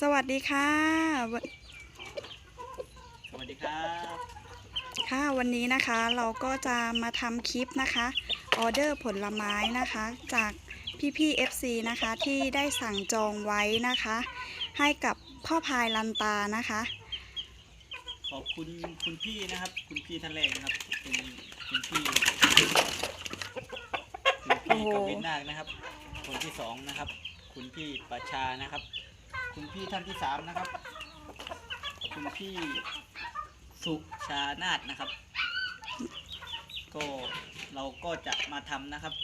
สวัสดีค่ะวสวัสดีครับ ค่ะวันนี้นะคะเราก็จะมาทำคลิปนะคะออเดอร์ผลไม้นะคะจากพี่ๆ FC นะคะที่ได้สั่งจองไว้นะคะ ให้กับพ่อพายลันตานะคะ ขอบคุณคุณพี่นะครับ คุณพี่ท่านแรกนะครับเป็นคุณพี่คุณพี่กวินนาคนะครับ คนที่สองนะครับ คุณพี่ประชานะครับ คุณพี่ท่านที่สามนะครับ คุณพี่สุชานาฏนะครับ ก็เราก็จะมาทำนะครับ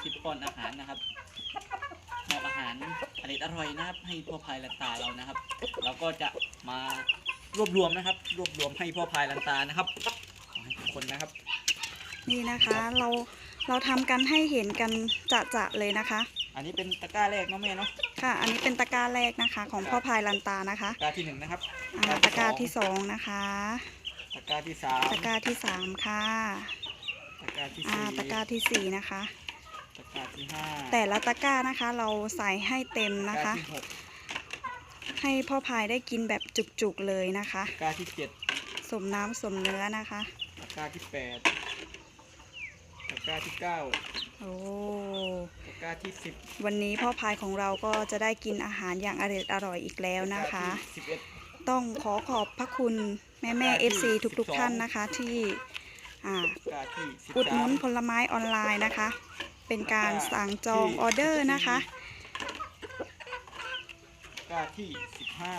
คลิปป้อนอาหารนะครับมอบอาหารอร่อยอร่อยนะครับ ให้พ่อพายลันตาเรานะครับ เราก็จะมารวบรวมนะครับ รวบรวมให้พ่อพายลันตานะครับขอให้ทุกคนนะครับ นี่นะคะเราเราทำกันให้เห็นกันจะๆเลยนะคะ อันนี้เป็นตะกร้าแรกเนาะแม่เนาะ ค่ะ อันนี้เป็นตะกร้าแรกนะคะ ของพ่อพายลันตานะคะตะกร้าที่หนึ่งนะครับอ่าตะกร้าที่สองนะคะ ตะกร้าที่สามตะกร้าที่สามค่ะ ตะกร้าที่อ่าสี่ตะกร้าที่สี่นะคะ ตะกร้าที่ห้าแต่ละตะกร้านะคะ เราใส่ให้เต็มตะนะกร้าคะ ที่หกให้พ่อพายได้กินแบบจุกๆเลยนะคะ ตะกร้าที่เจ็ดสมน้ำสมเนื้อนะคะ ตะกร้าที่แปดตะกร้าที่เก้าโอ้ตะ กร้าที่สิบวันนี้พ่อพายของเราก็จะได้กินอาหารอย่างอร่อยอร่อยอีกแล้วตะกนะร้าคะที่สิบเอ็ดต้องขอขอบพระคุณแม่แม่ตะกร้าที่ FC ทุก12ๆท่านนะคะที่อ่าตะกร้าที่สิบอุดหสานุม นผลไม้ออนไลน์นะคะ เป็นการสั่งจองออเดอร์นะคะตะกร้าที่สิบห้า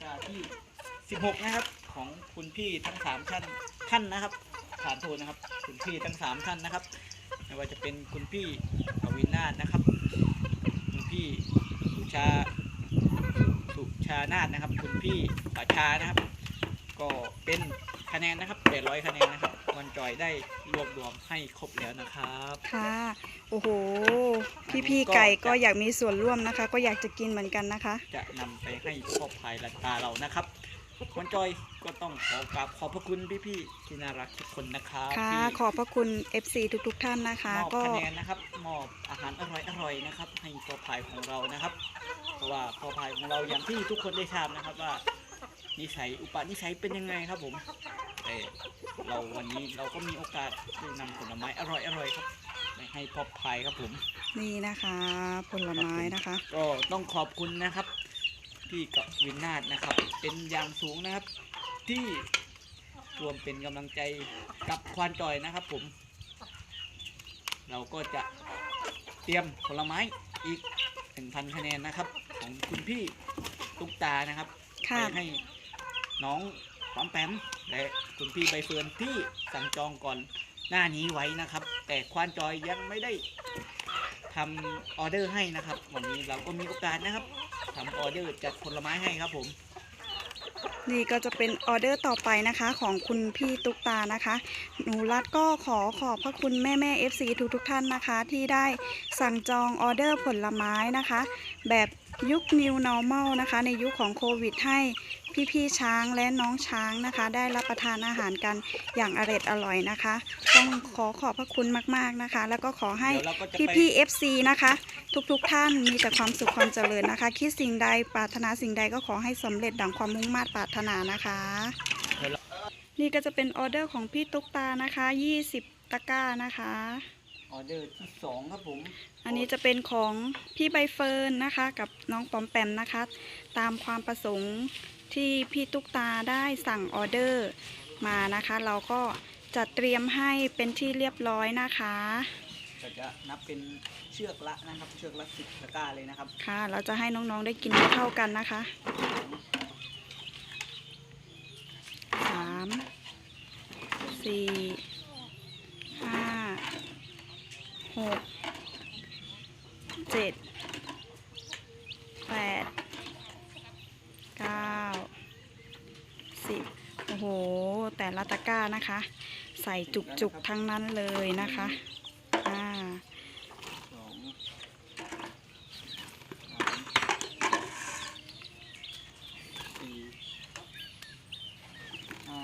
ตะกร้าที่สิบหกนะครับ ของคุณพี่ทั้งสามท่านท่านนะครับฐานโทษนะครับ คุณพี่ทั้งสามท่านนะครับ ไม่ว่าจะเป็นคุณพี่อวินาศนะครับ คุณพี่สุชาสุชานาฏนะครับ คุณพี่ประชานะครับ ก็เป็นคะแนนนะครับ800คะแนนนะครับวันจอยได้รวบรวมให้ครบแล้วนะครับ ค่ะ โอ้โห พี่ๆไก่ก็อยากมีส่วนร่วมนะคะ ก็อยากจะกินเหมือนกันนะคะ จะนำไปให้พ่อพายลันตาเรานะครับ วันจอยก็ต้องขอกราบขอบพระคุณพี่ๆที่น่ารักทุกคนนะครับค่ะที่ขอบพระคุณ FC ทุกๆ ท่านนะคะ มอบก็ คะแนนนะครับมอบอาหารอร่อยๆนะครับ ให้พ่อพายของเรานะครับ เพราะว่าพ่อพายของเราอย่างที่ทุกคนได้ทราบนะครับว่า นิสัยอุปนิสัยเป็นยังไงครับผมแต่เราวันนี้เราก็มีโอกาสได้นำผลไม้อร่อยๆครับไปให้พ่อพายครับผม นี่นะคะ ผลไม้นะคะ ก็ต้องขอบคุณนะครับ พี่กับวินนาศนะครับ เป็นอย่างสูงนะครับ ที่รวมเป็นกำลังใจกับควานจอยนะครับ ผม เราก็จะเตรียมผลไม้อีกหนึ่งพันคะแนนนะครับ ของคุณพี่ตุ๊กตานะครับค่ะไปให้น้องปั๊มแปมและคุณพี่ใบเฟิร์นที่สั่งจองก่อนหน้านี้ไว้นะครับ แต่ควานจอยยังไม่ได้ทำออเดอร์ให้นะครับ วันนี้เราก็มีโอกาสนะครับ ทำออเดอร์จัดผลไม้ให้ครับผมนี่ก็จะเป็นออเดอร์ต่อไปนะคะของคุณพี่ตุ๊กตานะคะ หนูรัดก็ขอขอบพระคุณแม่แม่ FC ทุกทุกท่านนะคะ ที่ได้สั่งจองออเดอร์ผลไม้นะคะ แบบยุค New Normal นะคะ ในยุคของโควิดให้ พี่ๆช้างและน้องช้างนะคะ ได้รับประทานอาหารกันอย่างอร่อยอร่อยนะคะ ต้องขอขอบพระคุณมากๆนะคะ แล้วก็ขอให้เดี๋ยวเราก็จะพี่ไปพี่ FC นะคะ ทุกๆทท่านมีแต่ความสุขความเจริญนะคะ คิดสิ่งใดปรารถนาสิ่งใดก็ขอให้สำเร็จดังความมุ่งมา่ปรารถนานะคะ นี่ก็จะเป็นออเดอร์ของพี่ตุ๊กตานะคะ 20 ตะกร้านะคะออเดอร์ที่สองครับผม อันนี้จะเป็นของพี่ใบเฟิร์นนะคะ กับน้องปอมแปมนะคะ ตามความประสงค์ ที่พี่ตุ๊กตาได้สั่งออเดอร์มานะคะ เราก็จัดเตรียมให้เป็นที่เรียบร้อยนะคะก็จะนับเป็นเชือกละนะครับ เชือกละสิบตะกร้าเลยนะครับ ค่ะ เราจะให้น้องๆได้กินเท่าๆกันนะคะสามสี่ห้าหกเจ็ดแปดเก้าสิบโอ้โหแต่ละตะกร้านะคะ ใส่จุกๆทั้งนั้นเลยนะคะอ่าสองสามสี่ห้า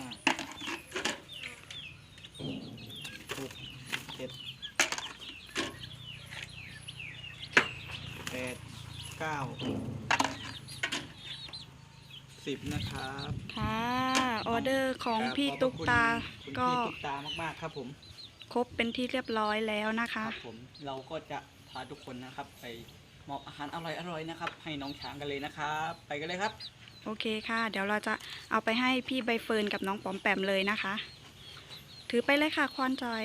หกเจ็ดแปดเก้าสิบนะครับ ค่ะ ออเดอร์ของครับพี่ขอบพระตุ๊กคุณตาคุณก็พี่ตุ๊กตามากๆครับผมครบเป็นที่เรียบร้อยแล้วนะครัคะบผมเราก็จะพาทุกคนนะครับ ไปมอบอาหารอร่อยๆนะครับ ให้น้องช้างกันเลยนะครับไปกันเลยครับ โอเคค่ะ เดี๋ยวเราจะเอาไปให้พี่ใบเฟิร์นกับน้องปอมแปมเลยนะคะ ถือไปเลยค่ะควานจอย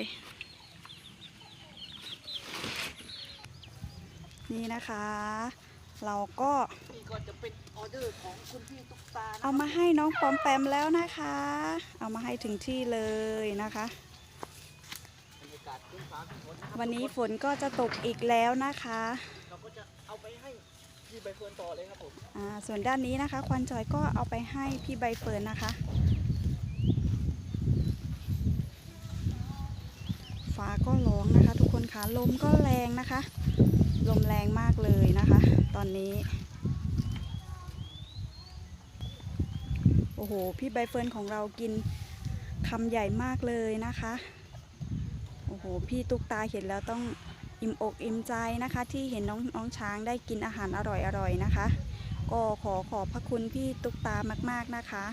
นี่นะคะ เราก็นี่ก็จะเป็นออเดอร์ของคุณพี่ตุ๊กตาเอามาให้น้องปอมแปมแล้วนะคะ เอามาให้ถึงที่เลยนะคะบรรยากาศขึ้นฟ้าขึ้นฝนนะครับวันนี้ฝนก็จะตกอีกแล้วนะคะเราก็จะเอาไปให้พี่ใบเฟิร์นต่อเลยครับผมอ่าส่วนด้านนี้นะคะ ควันจอยก็เอาไปให้พี่ใบเฟิร์นนะคะ ฟ้าก็ร้องนะคะ ทุกคนคะลมก็แรงนะคะ ลมแรงมากเลย นี้ โอ้โห พี่ใบเฟิร์นของเรากินคำใหญ่มากเลยนะคะ โอ้โห พี่ตุ๊กตาเห็นแล้วต้องอิ่มอกอิ่มใจนะคะ ที่เห็นน้องน้องช้างได้กินอาหารอร่อยๆนะคะ ก็ขอขอบพระคุณพี่ตุ๊กตามาก ๆนะคะ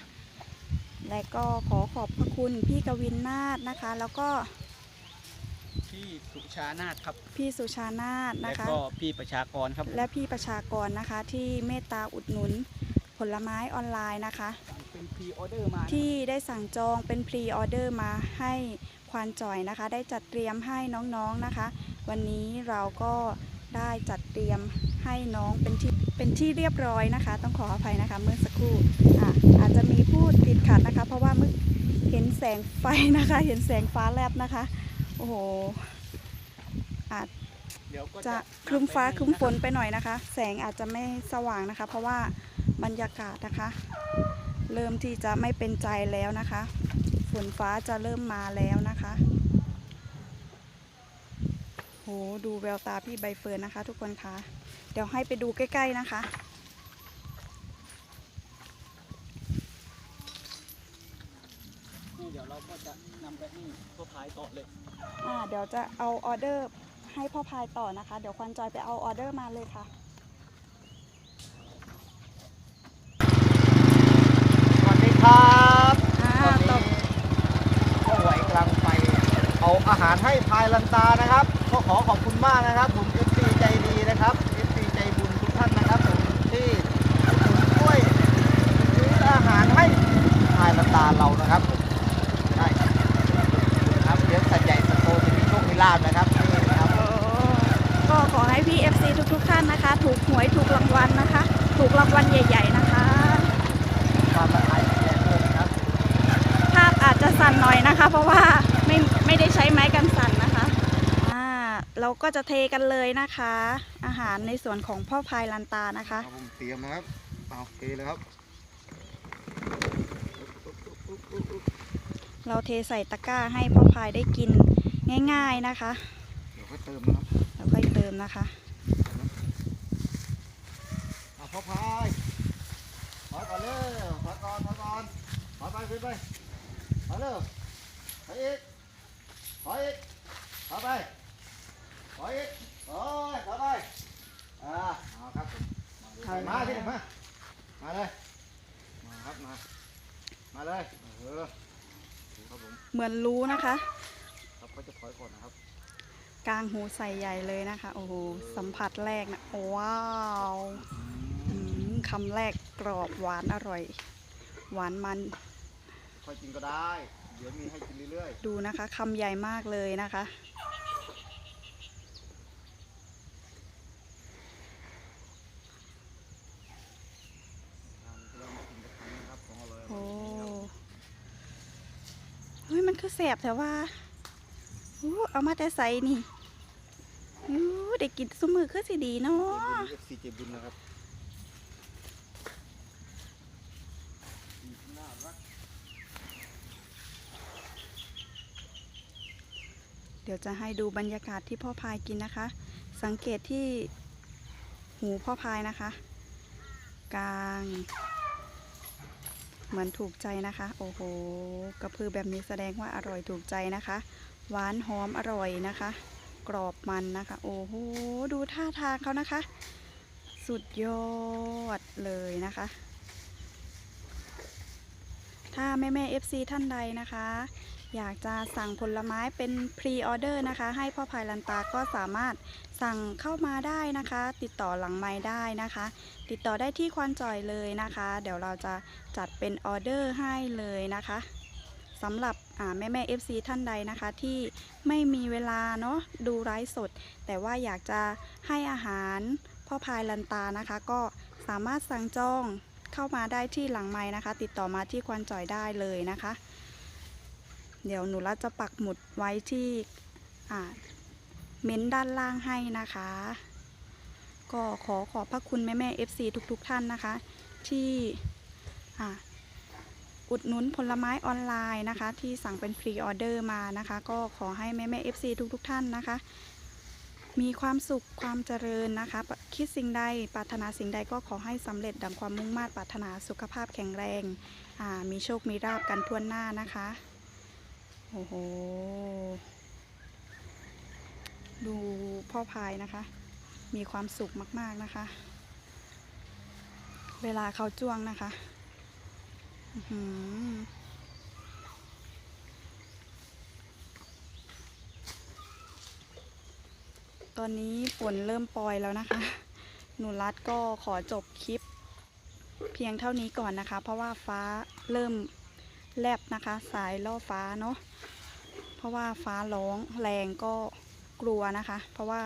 และก็ขอขอบพระคุณพี่กวินนาถนะคะ แล้วก็ พี่สุชานาถครับ พี่สุชานาถและนะคะ ก็พี่ประชากรครับและพี่ประชากรนะคะที่เมตตาอุดหนุนผลไม้ออนไลน์นะคะ สั่งเป็นพรีออเดอร์มาที่ได้สั่งจองเป็นพรีออเดอร์มาให้ควานจอยนะคะ ได้จัดเตรียมให้น้องๆนะคะ วันนี้เราก็ได้จัดเตรียมให้น้องเป็นที่เป็นที่เรียบร้อยนะคะ ต้องขออภัยนะคะ เมื่อสักครู่อะอาจจะมีพูดติดขัดนะคะ เพราะว่าเมื่อเห็นแสงไฟนะคะ เห็นแสงฟ้าแลบนะคะ โอ้โห อาจเดี๋ยวก็จะจะครึ้มฟ้านำไปให้ครึ้มฝนนะไปหน่อยนะคะ แสงอาจจะไม่สว่างนะคะ เพราะว่าบรรยากาศนะคะ เริ่มที่จะไม่เป็นใจแล้วนะคะ ฝนฟ้าจะเริ่มมาแล้วนะคะ โห ดูแววตาพี่ใบเฟิร์นนะคะ ทุกคนคะ เดี๋ยวให้ไปดูใกล้ ๆนะคะ นี่เดี๋ยวเราก็ จะนำไปให้พ่อพายต่อเลย อ่าเดี๋ยวจะเอาออเดอร์ให้พ่อพายต่อนะคะ เดี๋ยวควันจอยไปเอาออเดอร์มาเลยค่ะ สวัสดีครับอ่าตอนต่อนี้พ่อไหวกำลังไปเอาอาหารให้พายลันตานะครับ ก็ขอขอบคุณมากนะครับ ผมเอฟซีใจดีนะครับเอฟซีใจบุญทุกท่านนะครับผมที่ผมช่วยซื้ออาหารให้พายลันตาเรานะครับผมได้ครับเดี๋ยวสัตว์ใหญ่สัตว์โตจะมีโชคมีลาบนะครับนี่นะครับ ก็ขอให้พี่ FC ทุกๆท่านนะคะ ถูกห วยถูกรางวัลนะคะ ถูกรางวัลใหญ่ ๆนะคะความละอายแก่เลยนะครับภาพอาจจะสั่นหน่อยนะคะ เพราะว่าไม่ไม่ได้ใช้ไม้กันสั่นนะคะอ่าเราก็จะเทกันเลยนะคะ อาหารในส่วนของพ่อพายลันตานะคะครับผมเตรียมนะครับเอาเทเลยครับเราเทใส่ตะกร้าให้พ่อพายได้กินง่าย ๆนะคะ เดี๋ยวก็เติมนะครับ แล้วค่อยเติมนะคะ เอาพ่อพายถอยก่อนเลยถ อยก่อนถอยก่อนถอยไปขึ้นไปถอยเร็วถอยอีกถอยอีกถอยไปถอยอีกโอ้ยถอยไปอ่าเอาครับผมมาที่หนึ่งมามาเลยมาครับมามาเลยเออดูครับผมเหมือนรู้นะคะ ครับเขาจะถอยก่อนนะครับกลางหูใส่ใหญ่เลยนะคะ โอ้โหสัมผัสแรกนะว้าวอืมคำแรกกรอบหวานอร่อย หวานมัน ค่อยกินก็ได้ เดี๋ยวมีให้กินเรื่อยดูนะคะคำใหญ่มากเลยนะคะๆอ่าเรามากินกันครั้งนะครับของอร่อยๆโอ้ครับเฮ้ยมันคือแสบแต่ว่าอู้เอามาแต่ใส่นี่อู้เด็กกินสมือคือสิดีเนาะ เอฟซีเจบุญนะครับน่ารัก เดี๋ยวจะให้ดูบรรยากาศที่พ่อพายกินนะคะ สังเกตที่หูพ่อพายนะคะ กลาง เหมือนถูกใจนะคะ โอ้โห กระพือแบบนี้แสดงว่าอร่อยถูกใจนะคะ หวานหอมอร่อยนะคะ กรอบมันนะคะ โอ้โห ดูท่าทางเขานะคะ สุดยอดเลยนะคะ ถ้าแม่แม่ FC ท่านใดนะคะ อยากจะสั่งผลไม้เป็นพรีออเดอร์นะคะ ให้พ่อพายลันตาก็สามารถสั่งเข้ามาได้นะคะ ติดต่อหลังไม้ได้นะคะ ติดต่อได้ที่ควานจ่อยเลยนะคะ เดี๋ยวเราจะจัดเป็นออเดอร์ให้เลยนะคะสำหรับแม่แม่ FC ท่านใดนะคะที่ไม่มีเวลาเนาะดูไลฟ์สด แต่ว่าอยากจะให้อาหารพ่อพายลันตานะคะ ก็สามารถสั่งจอง เข้ามาได้ที่หลังไม้นะคะ ติดต่อมาที่ควานจ่อยได้เลยนะคะ เดี๋ยวหนูรัตจะปักหมุดไว้ที่อ่าเม้นด้านล่างให้นะคะ ก็ขอขอบพระคุณแม่แม่ FC ทุกๆทท่านนะคะ ที่อ่าอุดหนุนผลไม้ออนไลน์นะคะ ที่สั่งเป็นพรีออเดอร์มานะคะ ก็ขอให้แม่แม่ FC ทุกๆทท่านนะคะ มีความสุขความเจริญนะคะ คิดสิ่งใดปรารถนาสิ่งใดก็ขอให้สำเร็จดังความมุ่งมา่ปรารถนาสุขภาพแข็งแรงมีโชคมีราบกันทั่วหน้านะคะโอ้โหดูพ่อพายนะคะ มีความสุขมากๆนะคะ เวลาเขาจ้วงนะคะ อือหือ ตอนนี้ฝนเริ่มปอยแล้วนะคะ หนูรัดก็ขอจบคลิป เพียงเท่านี้ก่อนนะคะ เพราะว่าฟ้าเริ่มแลบนะคะ สายล่อฟ้าเนาะเพราะว่าฟ้าร้องแรงก็กลัวนะคะ เพราะว่า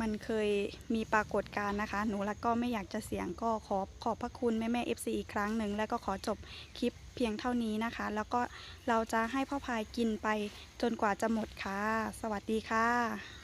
มันเคยมีปรากฏการณ์นะคะ หนูแล้วก็ไม่อยากจะเสียงก็ขอขอบพระคุณแม่แม่ FC อีกครั้งหนึ่งแล้วก็ขอจบคลิป เพียงเท่านี้นะคะ แล้วก็เราจะให้พ่อพายกินไปจนกว่าจะหมดค่ะ สวัสดีค่ะ